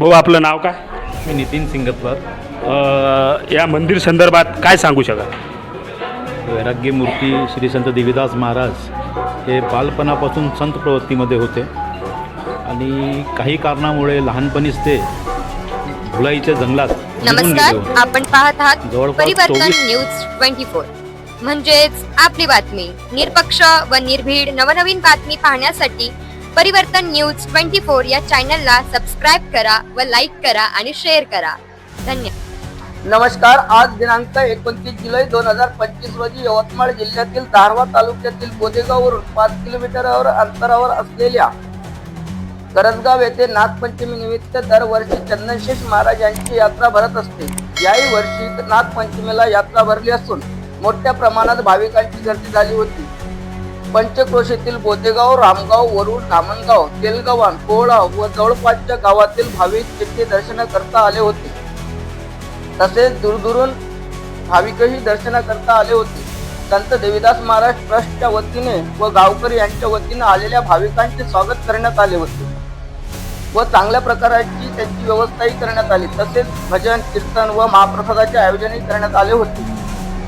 भाऊ आपलं नाव काय? मी नितीन सिंगतवर. अ, या मंदिर संदर्भात काय सांगू शकाल? वैराग्य मूर्ती श्री संत देवीदास महाराज हे बालपणापासून संत प्रवृत्तीमध्ये होते. आणि काही कारणामुळे लहानपणीच ते भुलाईच्या जंगलात नमस्कार आपण पाहत आहात परिवर्तन 24 न्यूज ट्वेंटी फोर. म्हणजेच आपली बातमी. निरपक्ष व निर्भीड नवनवीन बातमी पाहण्यासाठी परिवर्तन न्यूज ट्वेंटी फोर या चॅनलला सबस्क्राईब करा व लाईक करा आणि शेअर करा. धन्यवाद. नमस्कार आज दिनांक एकोणतीस जुलै दोन हजार पंचवीस रोजी यवतमाळ जिल्ह्यातील दारवा तालुक्यातील बोदेगाववरून पाच किलोमीटरवर अंतरावर असलेल्या करंजगाव येथे नागपंचमी निमित्त दरवर्षी चंदनशेष महाराज यांची यात्रा भरत असते. याही वर्षी नागपंचमीला यात्रा भरली असून मोठ्या प्रमाणात भाविकांची गर्दी झाली होती. पंचक्रोशीतील बोदेगाव रामगाव वरुड धामणगाव तेलगव्हाण कोळा व जवळपासच्या गावातील भाविक येथे दर्शन करता आले होते. तसेच दूरदूरून भाविकही दर्शनाकरता आले होते. संत देवीदास महाराज ट्रस्टच्या वतीने व गावकरी यांच्या वतीने आलेल्या भाविकांचे स्वागत करण्यात आले होते व चांगल्या प्रकारची त्यांची व्यवस्थाही करण्यात आली. तसेच भजन कीर्तन व महाप्रसादाचे आयोजनही करण्यात आले होते.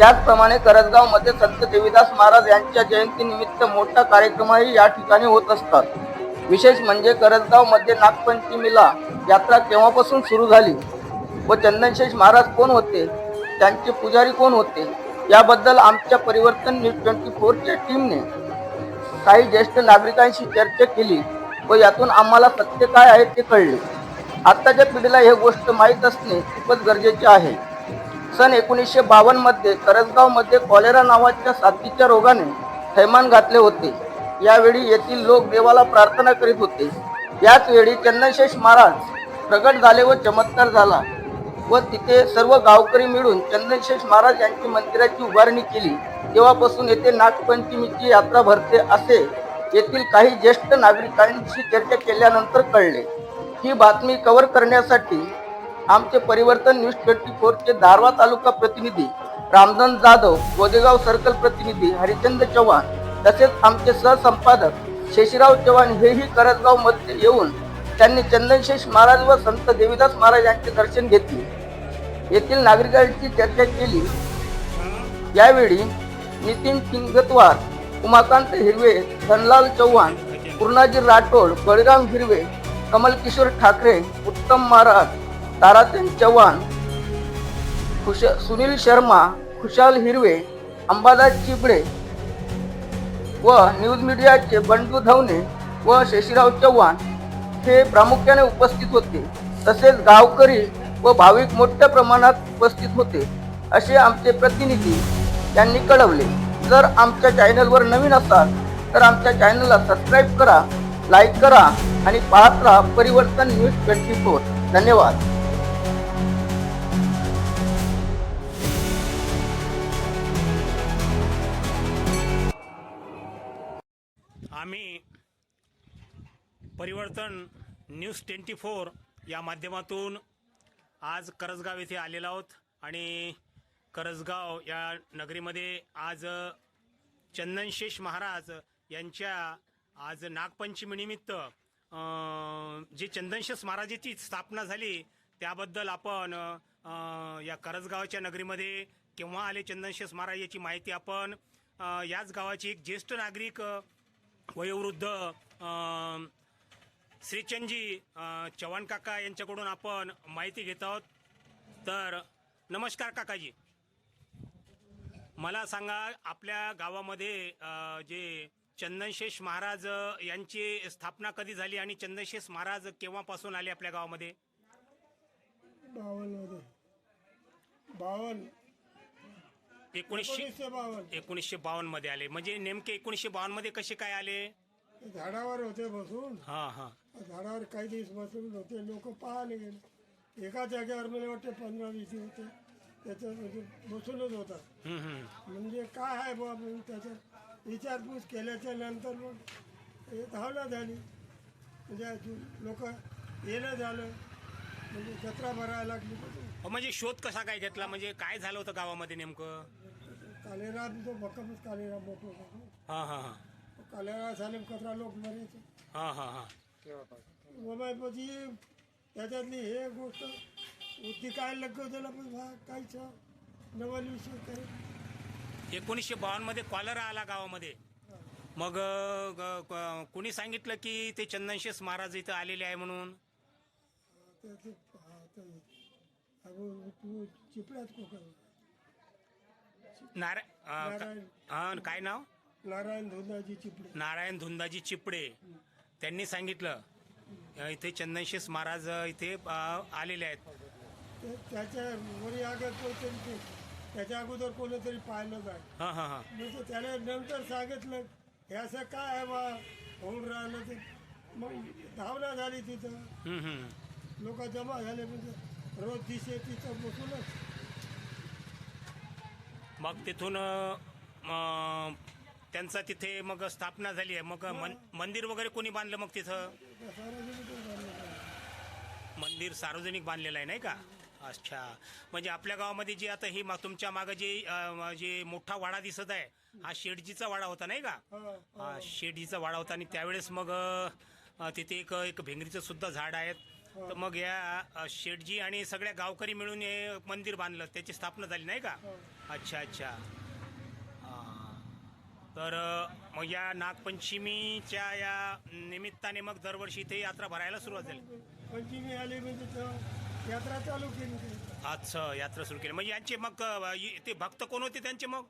त्याचप्रमाणे करजगावमध्ये संत देवीदास महाराज यांच्या जयंतीनिमित्त मोठा कार्यक्रमही या ठिकाणी होत असतात. विशेष म्हणजे करजगावमध्ये नागपंचमीला यात्रा केव्हापासून सुरू झाली? व चंदनशेष महाराज कोण होते? त्यांचे पुजारी कोण होते? याबद्दल आमच्या परिवर्तन न्यूज ट्वेंटी फोरच्या टीमने काही ज्येष्ठ नागरिकांशी चर्चा केली व यातून आम्हाला सत्य काय आहे ते कळले. आत्ताच्या पिढीला हे गोष्ट माहीत असणे खूपच गरजेचे आहे. सन एकोणीसशे बावन्नमध्ये करसगावमध्ये कॉलेरा नावाच्या साथीच्या रोगाने थैमान घातले होते. यावेळी येथील लोक देवाला प्रार्थना करीत होते. याच वेळी चंदनशेष महाराज प्रगट झाले व चमत्कार झाला व तिथे सर्व गावकरी मिळून चंदनशेष महाराज यांची मंदिराची उभारणी केली. तेव्हापासून येथे नागपंचमीची यात्रा भरते असे येथील काही ज्येष्ठ नागरिकांशी चर्चा केल्यानंतर कळले. ही बातमी कव्हर करण्यासाठी आमचे परिवर्तन न्यूज ट्वेंटी फोरचे दारवा तालुका प्रतिनिधी रामधन जाधव गोदेगाव सर्कल प्रतिनिधी हरिचंद चव्हाण तसेच आमचे सहसंपादक शेषराव चव्हाण हेही करजगावमध्ये येऊन त्यांनी चंदनशेष महाराज व संत देवीदास महाराज यांचे दर्शन घेतले. येथील नागरिकांची चर्चा केली. यावेळी नितीन किंगतवार उमाकांत हिरवे धनलाल चव्हाण पूर्णाजी राठोड बळीराम हिरवे कमल किशोर ठाकरे उत्तम महाराज ताराचंद चव्हाण खुश सुनील शर्मा खुशाल हिरवे अंबादास चिबडे व न्यूज मीडियाचे बंडू धवणे व शशीराव चव्हाण हे प्रामुख्याने उपस्थित होते. तसेच गावकरी व भाविक मोठ्या प्रमाणात उपस्थित होते असे आमचे प्रतिनिधी यांनी कळवले. जर आमच्या चॅनलवर नवीन असाल तर आमच्या चॅनलला सबस्क्राईब करा लाईक करा आणि पाहत राहा परिवर्तन न्यूज ट्वेंटी फोर धन्यवाद. परिवर्तन न्यूज ट्वेंटी फोर या माध्यमातून आज करजगाव येथे आलेलो आहोत. आणि करजगाव या नगरीमध्ये आज चंदनशेष महाराज यांच्या आज नागपंचमीनिमित्त जे चंदनशेष महाराजाची स्थापना झाली त्याबद्दल आपण या करजगावच्या नगरीमध्ये केव्हा आले चंदनशेष महाराज याची माहिती आपण याच गावाचे एक ज्येष्ठ नागरिक वयोवृद्ध श्रीचंदजी चव्हाण काका यांच्याकडून आपण माहिती घेत आहोत. तर नमस्कार काकाजी. मला सांगा आपल्या गावामध्ये जे चंदनशेष महाराज यांची स्थापना कधी झाली आणि चंदनशेष महाराज केव्हापासून आले आपल्या गावामध्ये? बावन्न एकोणीसशे एकोणीसशे बावन्न. एकोणीसशे बावन्नमध्ये आले. म्हणजे नेमके एकोणीसशे बावन्नमध्ये कसे काय आले? झाडावर होते बसून. हा हा. झाडावर काही दिवस बसून होते लोक पाहायला गेले एका जागेवर मला वाटते पंधरा वीस होते. त्याच्यात म्हणजे बसूनच हम्म. म्हणजे काय आहे बुवा म्हणून त्याच्यात विचारपूस केल्याच्यानंतर मग हे धावणं झाली. म्हणजे लोक येणं झालं. म्हणजे जत्रा भरायला लागली. म्हणजे शोध कसा काय घेतला? म्हणजे काय झालं होतं गावामध्ये नेमकं? कालेराम तो भक्कमच कालेराम मोठं होता हा हा हा. कालेरा झाले कचरा लोक मरायचे हा हा हा. मग પછી त्याच्यातली हे गोष्ट ती काय लग्न त्याला पण हा काहीच नवल विषय काही एकोणीसशे बावन्नमध्ये कॉलरा आला गावामध्ये. मग अ, ग- क- कुणी सांगितलं की ते चंदनशेष महाराज इथं आलेले आहे म्हणून? ते- ते- हा, ते- अगो तू चिपळ्यात कोकण नारा अ, का- नारायण हा, काय नाव? नारायण धोंदाजी चिपळे. नारायण धुंदाजी चिपडे त्यांनी सांगितलं इथे चंदनशेष महाराज इथे आलेले आहेत. त्याच्या आगत कोणतरी त्याच्या अगोदर कोणीतरी पाहिलं जाय हां हां हां. म्हणजे त्याने नंतर सांगितलं हे असं काय आहे बा? होऊन राहिलं ते. मग धावना झाली तिथं. लोक जमा झाले म्हणजे रोज दिसे तिथं बसूनच. मग तिथून त्यांचा तिथे मग स्थापना झाली आहे. मग मन- मंदिर वगैरे कोणी बांधलं मग तिथं. मंदिर सार्वजनिक बांधलेलं आहे नाही का? अच्छा. म्हणजे आपल्या गावामध्ये जी आता ही मा- तुमच्या मागं जे अ, जे मोठा वाडा दिसत आहे हा शेडजीचा वाडा होता नाही का? हा, हा. शेडजीचा वाडा होता आणि त्यावेळेस मग अ, तिथे एक एक भेंगरीचं सुद्धा झाड आहेत. तर मग या अ, शेठजी आणि सगळ्या गावकरी मिळून हे मंदिर बांधलं त्याची स्थापना झाली नाही का? अच्छा अच्छा. हा. तर मग या नागपंचमीच्या या निमित्ताने मग दरवर्षी इथे यात्रा भरायला सुरुवात झाली. पंचमी आली म्हणजे यात्रा चालू केली अच्छा यात्रा सुरू केली. मग यांचे मग अ, इ- ते भक्त कोण होते त्यांचे मग?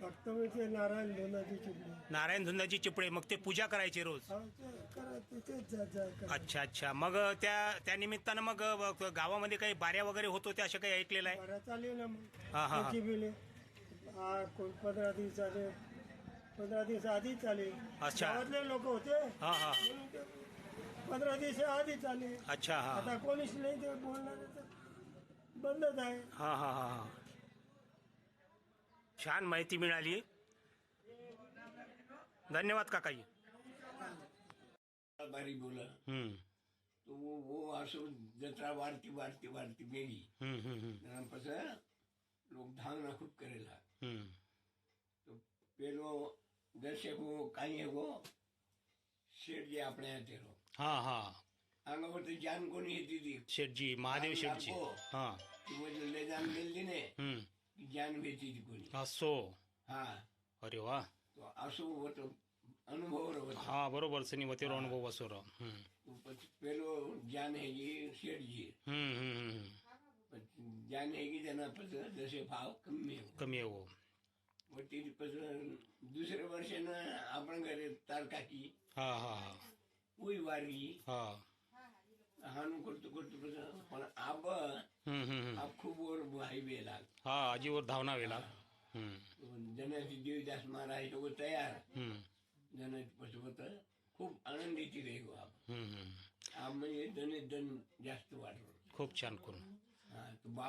फक्त म्हणजे नारायण धोंदाजी चिपळे. नारायण धुंदाची चिपळे. मग ते पूजा करायचे रोज? हा, ते करा तिथेच जा जा करा. अच्छा अच्छा. मग अ, त्या त्या निमित्तानं मग अ, गावामध्ये काही बाऱ्या वगैरे होत होत्या असं काही ऐकलेलं आहे? बरं चालेल ना मग. हा, हा, हा. पंचमीले. हा कोण पंधरा पंधरा दिवस आधीच आले. अच्छा. गावातले लोक होते. हा हा. पंधरा दिवस आधीच आले. अच्छा हा. आता कोणीच नाही ते बोलणार बंदच आहे. हा हा हा हा. छान माहिती मिळाली. धन्यवाद काकाई बारी बोला. तो वो वो असं जत्रा वाढती वाढती वाढती गेली. लोक धांगणा खूप करेला हम्म, तो पेलो દસેકો કાંઈકો શેઠજી આપણે હાથેરો હા હા આગળ વરતી જાન કોની હતી તી શેઠજી મહાદેવ શેઠજી હા તું એટલે જાન મેલતી ને હમ જાન વેચી હતી કોની અસો હા અરે વાહ તો આસો વતો અનુભવ રહ્યો હા બરોબર છે ની વતેરો અનુભવ હસો રહ્યો પછી પેલો જાન હેગી શેઠજી હમ હમ હમ જાન હેગી તેના પછી દસે ભાવ કમી કમી એવો मग ती कसं दुसऱ्या वर्षानं आपण घरी तार काकी हा हा हा. उई वारली. हा. करतो करतो कसं पण आब हम्म, हम्म, हम्म. आप खूप वर हायवे लाग हा आजीवर धावना वेला हम्म, जनाची देवदास महाराज सगळं तयार. हम्म, जनाची होतं खूप आनंदीची रे गो आप हम्म, हम्म. आप म्हणजे धने धन जास्त वाढवलं खूप छान करून. हा तो बा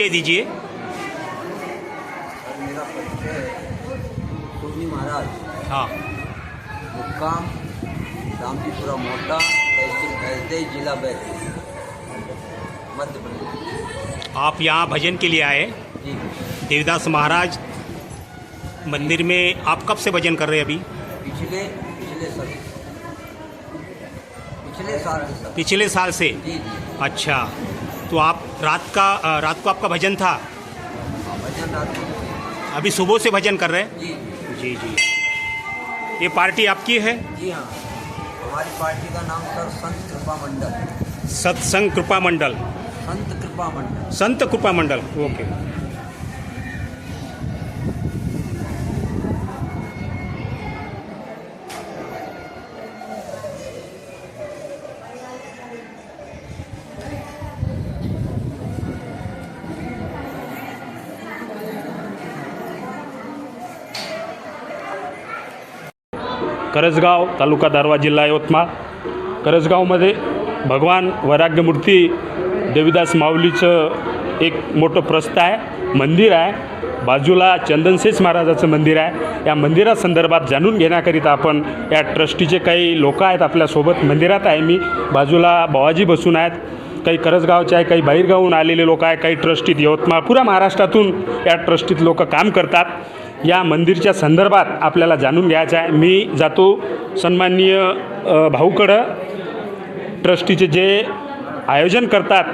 परिचय दीजिए। मेरा परिचय महाराज। हाँ। मुक्काम रामजीपुरा मोटा तहसील जिला मध्य प्रदेश आप यहाँ भजन के लिए आए? जी। देवदास महाराज मंदिर में आप कब से भजन कर रहे हैं अभी? पिछले पिछले साल। पिछले साल से। पिछले साल से? अच्छा। तो आप रात का रात को आपका भजन था? भजन रात को अभी सुबह से भजन कर रहे हैं? जी। जी जी। ये पार्टी आपकी है? जी हाँ। हमारी पार्टी का नाम सर संत कृपा मंडल। सत्संग कृपा मंडल। संत कृपा मंडल। संत कृपा मंडल ओके। करजगाव तालुका दारवा जिल्हा यवतमाळ. करजगावमध्ये भगवान वैराग्यमूर्ती देवीदास माऊलीचं एक मोठं प्रस्थ आहे मंदिर आहे. बाजूला चंदनसेस महाराजाचं मंदिर आहे. या मंदिरासंदर्भात जाणून घेण्याकरिता आपण या ट्रस्टीचे काही लोक आहेत आपल्यासोबत. मंदिरात आहे मी. बाजूला बावाजी बसून आहेत. काही करजगावचे आहे काही बाहेरगावून आलेले लोक आहे काही ट्रस्टीत यवतमाळ पुऱ्या महाराष्ट्रातून या ट्रस्टीत लोक काम करतात. या मंदिरच्या संदर्भात आपल्याला जाणून घ्यायचं आहे. मी जातो सन्माननीय भाऊकडं. ट्रस्टीचे जे आयोजन करतात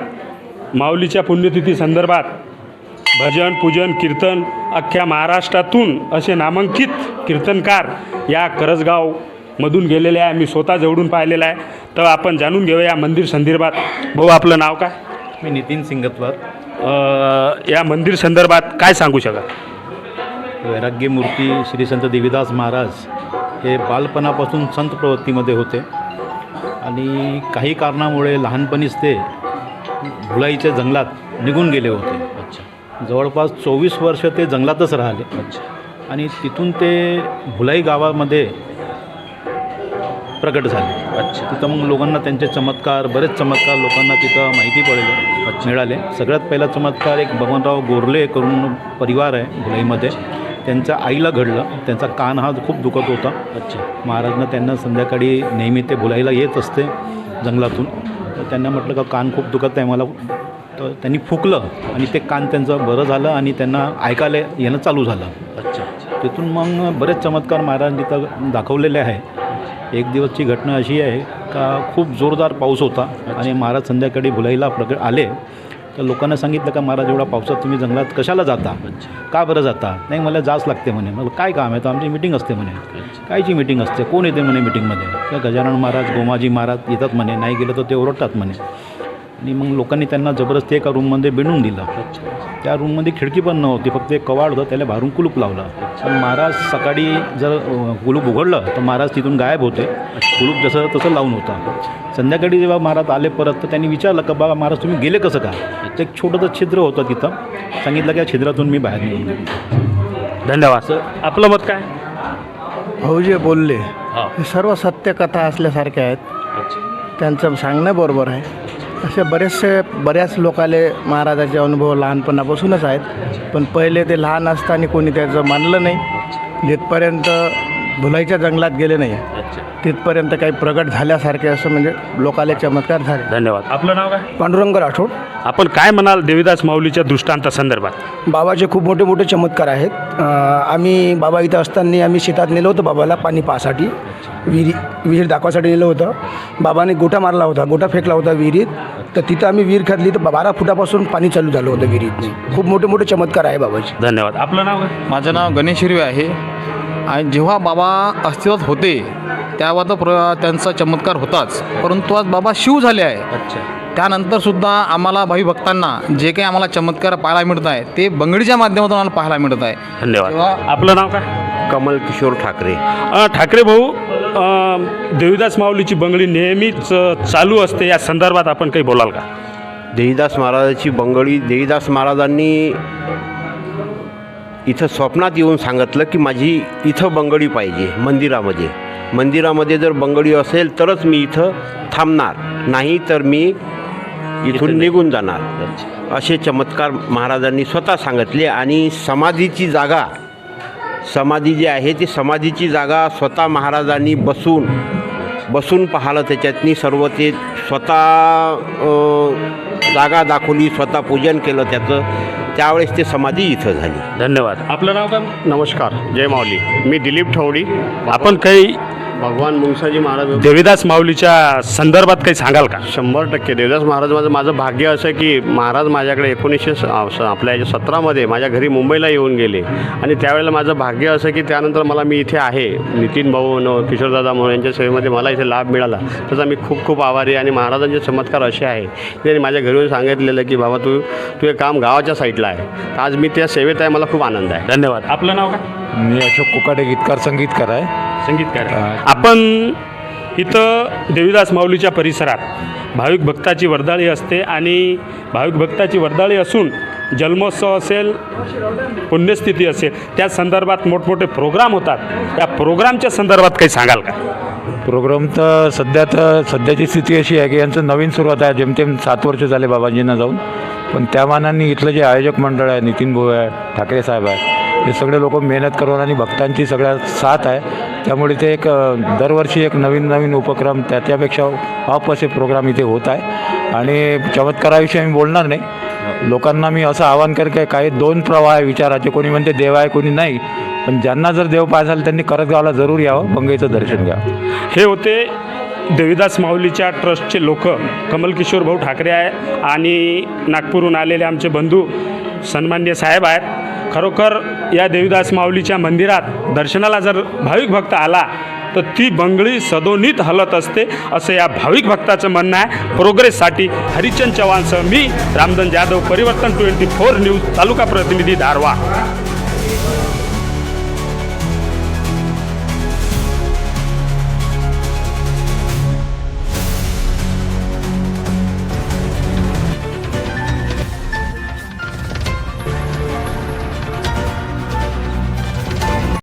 माऊलीच्या पुण्यतिथी संदर्भात भजन पूजन कीर्तन अख्ख्या महाराष्ट्रातून असे नामांकित कीर्तनकार या करजगावमधून गेलेले आहे. मी स्वतः जवळून पाहिलेलं आहे. तर आपण जाणून घेऊया या मंदिर संदर्भात. भाऊ आपलं नाव काय? मी नितीन सिंगतवर. या मंदिर संदर्भात काय सांगू शकाल? वैराग्यमूर्ती श्री संत देवीदास महाराज हे बालपणापासून संत प्रवृत्तीमध्ये होते. आणि काही कारणामुळे लहानपणीच ते भुलाईच्या जंगलात निघून गेले होते. अच्छा. जवळपास चोवीस वर्ष ते जंगलातच राहिले. अच्छा. आणि तिथून ते भुलाई गावामध्ये प्रकट झाले. अच्छा. तिथं मग लोकांना त्यांचे चमत्कार बरेच चमत्कार लोकांना तिथं माहिती पडले मिळाले. सगळ्यात पहिला चमत्कार एक भगवानराव गोरले करून परिवार आहे भुलाईमध्ये त्यांच्या आईला घडलं. त्यांचा कान हा खूप दुखत होता. अच्छा. महाराजनं त्यांना संध्याकाळी नेहमी ते भुलाईला येत असते जंगलातून. तर त्यांना म्हटलं का कान खूप दुखत आहे मला. तर त्यांनी फुकलं आणि ते कान त्यांचं बरं झालं आणि त्यांना ऐकायला येणं चालू झालं. अच्छा. तिथून मग बरेच चमत्कार महाराज तिथं दाखवलेले आहे. एक दिवसची घटना अशी आहे का खूप जोरदार पाऊस होता आणि महाराज संध्याकाळी भुलाईला प्रकट आले. तर लोकांना सांगितलं का महाराज एवढा पावसात तुम्ही जंगलात कशाला जाता? का बरं जाता? नाही मला जाच लागते म्हणे. मग काय काम आहे? तर आमची मिटिंग असते म्हणे. कायची मिटिंग असते? कोण येते म्हणे मिटिंगमध्ये तर गजानन महाराज गोमाजी महाराज येतात म्हणे. नाही गेलं तर ते ओरडतात म्हणे. आणि मग लोकांनी त्यांना जबरदस्ती एका रूममध्ये बिंडून दिलं. त्या रूममध्ये खिडकी पण नव्हती फक्त एक कवाड होतं त्याला बाहेरून कुलूप लावलं. पण महाराज सकाळी जर कुलूप उघडलं तर महाराज तिथून गायब होते. कुलूप जसं तसं लावून होता. संध्याकाळी जेव्हा महाराज आले परत तर त्यांनी विचारलं का बाबा महाराज तुम्ही गेले कसं का? तर एक छोटंसं छिद्र होतं तिथं. सांगितलं की या छिद्रातून मी बाहेर निघून गेलो. धन्यवाद. आपलं मत काय? भाऊ जे बोलले हा. हे सर्व सत्यकथा असल्यासारख्या आहेत. त्यांचं सांगणं बरोबर आहे. असे बरेचसे बऱ्याच लोकाले महाराजाचे अनुभव लहानपणापासूनच आहेत. पण पहिले ते लहान असताना कोणी त्याचं मानलं नाही. जिथपर्यंत भुलाईच्या जंगलात गेले नाही. तिथपर्यंत काही प्रगट झाल्यासारखे असं म्हणजे लोकाले चमत्कार झाले. धन्यवाद. आपलं नाव काय? पांडुरंग राठोड. आपण काय म्हणाल देवीदास माऊलीच्या दृष्टांता संदर्भात बाबाचे खूप मोठे मोठे चमत्कार आहेत. अं, आम्ही बाबा इथं असताना आम्ही शेतात नेलं होतं बाबाला पाणी पासाठी. विहिरी विहीर दाखवासाठी नेलं होतं. बाबाने गोटा मारला होता गोटा फेकला होता विहिरीत. तर तिथं आम्ही विहीर खातली. तर बारा फुटापासून पाणी चालू झालं होतं विहिरीत खूप मोठे मोठे चमत्कार आहे बाबाचे. धन्यवाद. आपलं नाव काय? माझं नाव गणेश हिरवे आहे. आणि जेव्हा बाबा अस्तित्वात होते तेव्हा तर प्र त्यांचा चमत्कार होताच. परंतु आज बाबा शिव झाले आहे. अच्छा. त्यानंतरसुद्धा आम्हाला भावी भक्तांना जे काही आम्हाला चमत्कार पाहायला मिळत आहे ते बंगडीच्या माध्यमातून आम्हाला पाहायला मिळत आहे. धन्यवाद. तेव्हा- आपलं नाव काय? कमल किशोर ठाकरे. अ, ठाकरे भाऊ अ, देवीदास माऊलीची बंगडी नेहमीच अ, चालू असते. या संदर्भात आपण काही बोलाल का? देवीदास महाराजाची बंगडी देवीदास महाराजांनी इथं स्वप्नात येऊन सांगितलं की माझी इथं बंगडी पाहिजे मंदिरामध्ये. मंदिरामध्ये जर बंगडी असेल तरच मी इथं थांबणार. नाही तर मी इथून निघून जाणार. असे चमत्कार महाराजांनी स्वतः सांगितले आणि समाधीची जागा समाधी जी आहे ती समाधीची जागा स्वतः महाराजांनी बसून बसून पाहिलं. त्याच्यातनी सर्व ते स्वतः जागा दाखवली स्वतः पूजन केलं त्याचं. त्यावेळेस ते समाधी इथं झाली. धन्यवाद. आपलं नाव काय? नमस्कार. जय माऊली. मी दिलीप ठवडी आपण काही भगवान मुंगसाजी महाराज देवीदास माऊलीच्या संदर्भात काही सांगाल का? शंभर टक्के. देवदास महाराज माझं माझं भाग्य असं की महाराज माझ्याकडे एकोणीसशे स- स- आपल्या याच्या सतरामध्ये माझ्या घरी मुंबईला येऊन गेले. आणि त्यावेळेला माझं भाग्य असं की त्यानंतर मला मी इथे आहे. नितीन भाऊ किशोरदादा म्हणून यांच्या सेवेमध्ये मला इथे लाभ मिळाला. त्याचा मी खूप खूप आभारी आहे आणि महाराजांचे चमत्कार असे आहे. की त्यांनी माझ्या घरी येऊन सांगितलेलं की बाबा तू तू हे काम गावाच्या साईडला आहे. तर आज मी त्या सेवेत आहे मला खूप आनंद आहे. धन्यवाद. आपलं नाव काय? मी अशोक कुकाडे गीतकार संगीतकार आहे. संगीतकार आपण इथं देवीदास माऊलीच्या परिसरात भाविक भक्ताची वर्दाळी असते आणि भाविक भक्ताची वर्दाळी असून जन्मोत्सव असेल पुण्यस्थिती असेल त्या संदर्भात मोठमोठे प्रोग्राम होतात. या प्रोग्रामच्या संदर्भात काही सांगाल का? प्रोग्राम तर सध्या तर सध्याची स्थिती अशी आहे की यांचं नवीन सुरुवात आहे. जेमतेम सात वर्ष झाले बाबाजींना जाऊन. पण त्या मानाने इथलं जे आयोजक मंडळ आहे नितीन भाऊ आहे ठाकरे साहेब आहे हे सगळे लोक मेहनत करून आणि भक्तांची सगळ्या साथ आहे. त्यामुळे ते एक दरवर्षी एक नवीन नवीन उपक्रम त्याच्यापेक्षा अप असे प्रोग्राम इथे होत आहे. आणि चमत्काराविषयी मी बोलणार नाही. लोकांना मी असं आवाहन कर की काही दोन प्रवाह आहे विचाराचे कोणी म्हणते देव आहे कोणी नाही. पण ज्यांना जर देव पाहिजे असेल त्यांनी करतगावला जरूर यावं गंगेचं दर्शन घ्यावं. हे होते देविदास माऊलीच्या ट्रस्टचे लोक. कमलकिशोर भाऊ ठाकरे आहे आणि नागपूरहून आलेले आमचे बंधू सन्मान्य साहेब आहेत. खरोखर या देवीदास माऊलीच्या मंदिरात दर्शनाला जर भाविक भक्त आला तर ती बंगळी सदोनीत हलत असते असं या भाविक भक्ताचं म्हणणं आहे. प्रोग्रेससाठी हरिचंद चव्हाणसह मी रामधन जाधव परिवर्तन ट्वेंटी फोर न्यूज तालुका प्रतिनिधी धारवा